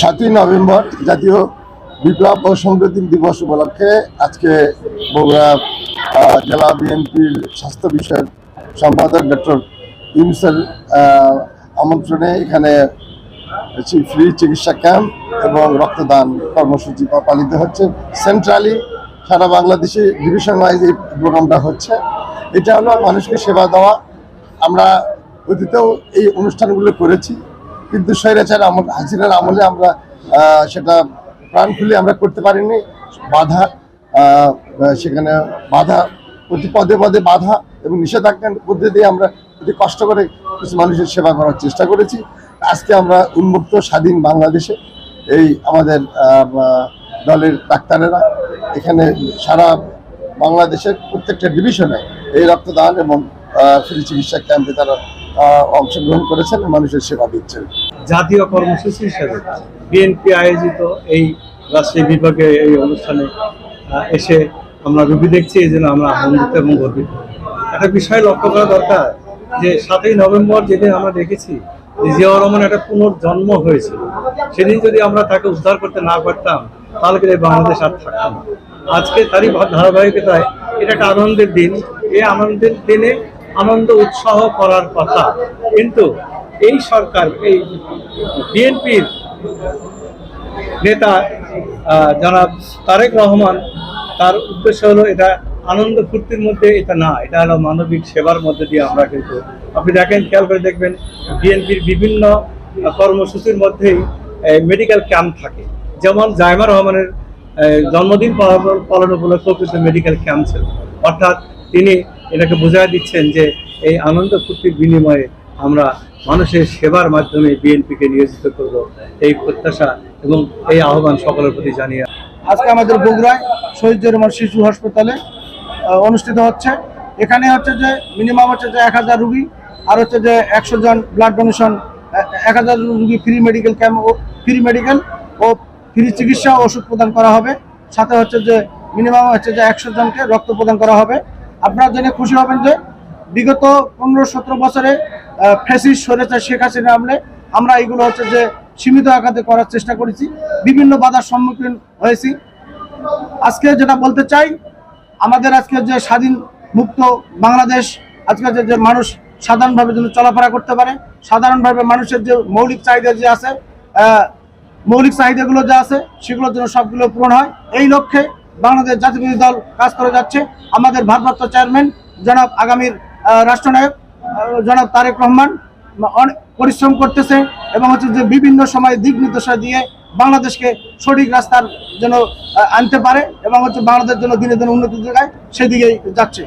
সাতই নভেম্বর জাতীয় বিপ্লব ও সংহতি দিবস উপলক্ষে আজকে বগুড়া জেলা বিএনপির স্বাস্থ্য বিষয়ক সম্পাদক ডক্টর ইউনুসের আমন্ত্রণে এখানে ফ্রি চিকিৎসা ক্যাম্প এবং রক্তদান কর্মসূচি পালিত হচ্ছে। সেন্ট্রালি সারা বাংলাদেশে ডিভিশন ওয়াইজ এই প্রোগ্রামটা হচ্ছে। এটা হলো মানুষকে সেবা দেওয়া। আমরা অতীতেও এই অনুষ্ঠানগুলো করেছি। কিন্তু স্বৈরাচার আমল, হাসিনার আমলে আমরা সেটা প্রাণ খুলে আমরা করতে পারিনি। বাধা সেখানে বাধা, প্রতি পদে পদে বাধা এবং নিষেধাজ্ঞার মধ্যে দিয়ে আমরা অতি কষ্ট করে কিছু মানুষের সেবা করার চেষ্টা করেছি। আজকে আমরা উন্মুক্ত স্বাধীন বাংলাদেশে, এই আমাদের দলের ডাক্তারেরা, এখানে সারা বাংলাদেশের প্রত্যেকটা ডিভিশনে এই রক্তদান এবং ফ্রি চিকিৎসা ক্যাম্পে তারা অংশগ্রহণ করেছেন মানুষের সেবা দিচ্ছেন। জাতীয় কর্মসূচি হিসেবে বিএনপি আয়োজিত এই রাজশাহী বিভাগে এই অনুষ্ঠানে এসে আমরা রুগী দেখছি, এই জন্য আমরা আনন্দিত এবং গর্বিত। একটা বিষয় লক্ষ্য করা দরকার যে সাতই নভেম্বর যেদিন আমরা দেখেছি যে জিয়াউর রহমান একটা পুনর্জন্ম হয়েছিল সেদিন যদি আমরা তাকে উদ্ধার করতে না পারতাম, তাহলে কিন্তু বাংলাদেশ আর থাকতো না। আজকে তারই ধারাবাহিকতায় এটা একটা আনন্দের দিন। এই আনন্দের দিনে আনন্দ উৎসাহ করার কথা। কিন্তু এই সরকার, এই বিএনপির নেতা জনাব তারেক রহমান, তার উদ্দেশ্য হলো এটা আনন্দ ফুর্তির মধ্যে, এটা না, এটা হলো মানবিক সেবার মধ্যে দিয়ে আমরা কিন্তু, আপনি দেখেন, খেয়াল করে দেখবেন, বিএনপির বিভিন্ন কর্মসূচির মধ্যেই মেডিকেল ক্যাম্প থাকে। যেমন জায়মা রহমানের জন্মদিন পালন- উপলক্ষে মেডিকেল ক্যাম্প ছিল। অর্থাৎ তিনি এটাকে বোঝায় দিচ্ছেন যে এই আনন্দ ফুর্তির বিনিময়ে আমরা মানুষের সেবার মাধ্যমে বিএনপিকে নিয়োজিত করব। এই প্রত্যাশা এবং এই আহ্বান সকলের প্রতি জানিয়ে আজকে আমাদের বগুড়ায় শহীদ জরিমার শিশু হাসপাতালে অনুষ্ঠিত হচ্ছে। এখানে হচ্ছে যে মিনিমাম হচ্ছে যে এক হাজার রুগী, আর হচ্ছে যে একশো জন ব্লাড ডোনেশন এক হাজার রুগী ফ্রি মেডিকেল ক্যাম্প ও ফ্রি মেডিকেল ও ফ্রি চিকিৎসা ওষুধ প্রদান করা হবে। সাথে হচ্ছে যে মিনিমাম হচ্ছে যে একশো জনকে রক্ত প্রদান করা হবে। আপনারা জেনে খুশি হবেন যে বিগত পনেরো সতেরো বছরে ফেসিস সরেছে শেখ হাসিনা আমলে। আমরা এগুলো হচ্ছে যে সীমিত আকারে করার চেষ্টা করেছি। বিভিন্ন বাধার সম্মুখীন হয়েছি। আজকে যেটা বলতে চাই, আমাদের আজকে যে স্বাধীন মুক্ত বাংলাদেশ, আজকে যে যে মানুষ সাধারণভাবে যেন চলাফেরা করতে পারে, সাধারণভাবে মানুষের যে মৌলিক চাহিদা যে আছে মৌলিক চাহিদাগুলো যা আছে, সেগুলোর জন্য সবগুলো পূরণ হয়। এই লক্ষ্যে বাংলাদেশ জাতীয়বাদী দল কাজ করে যাচ্ছে। আমাদের ভারপ্রাপ্ত চেয়ারম্যান জনাব আগামীর রাষ্ট্রনায়ক জনাব তারেক রহমান অনেক পরিশ্রম করতেছে এবং হচ্ছে যে বিভিন্ন সময় দিক নির্দেশনা দিয়ে বাংলাদেশকে সঠিক রাস্তার জন্য আনতে পারে এবং হচ্ছে বাংলাদেশ জন্য দিনে দিনে উন্নতি জায়গায় সেদিকেই যাচ্ছে।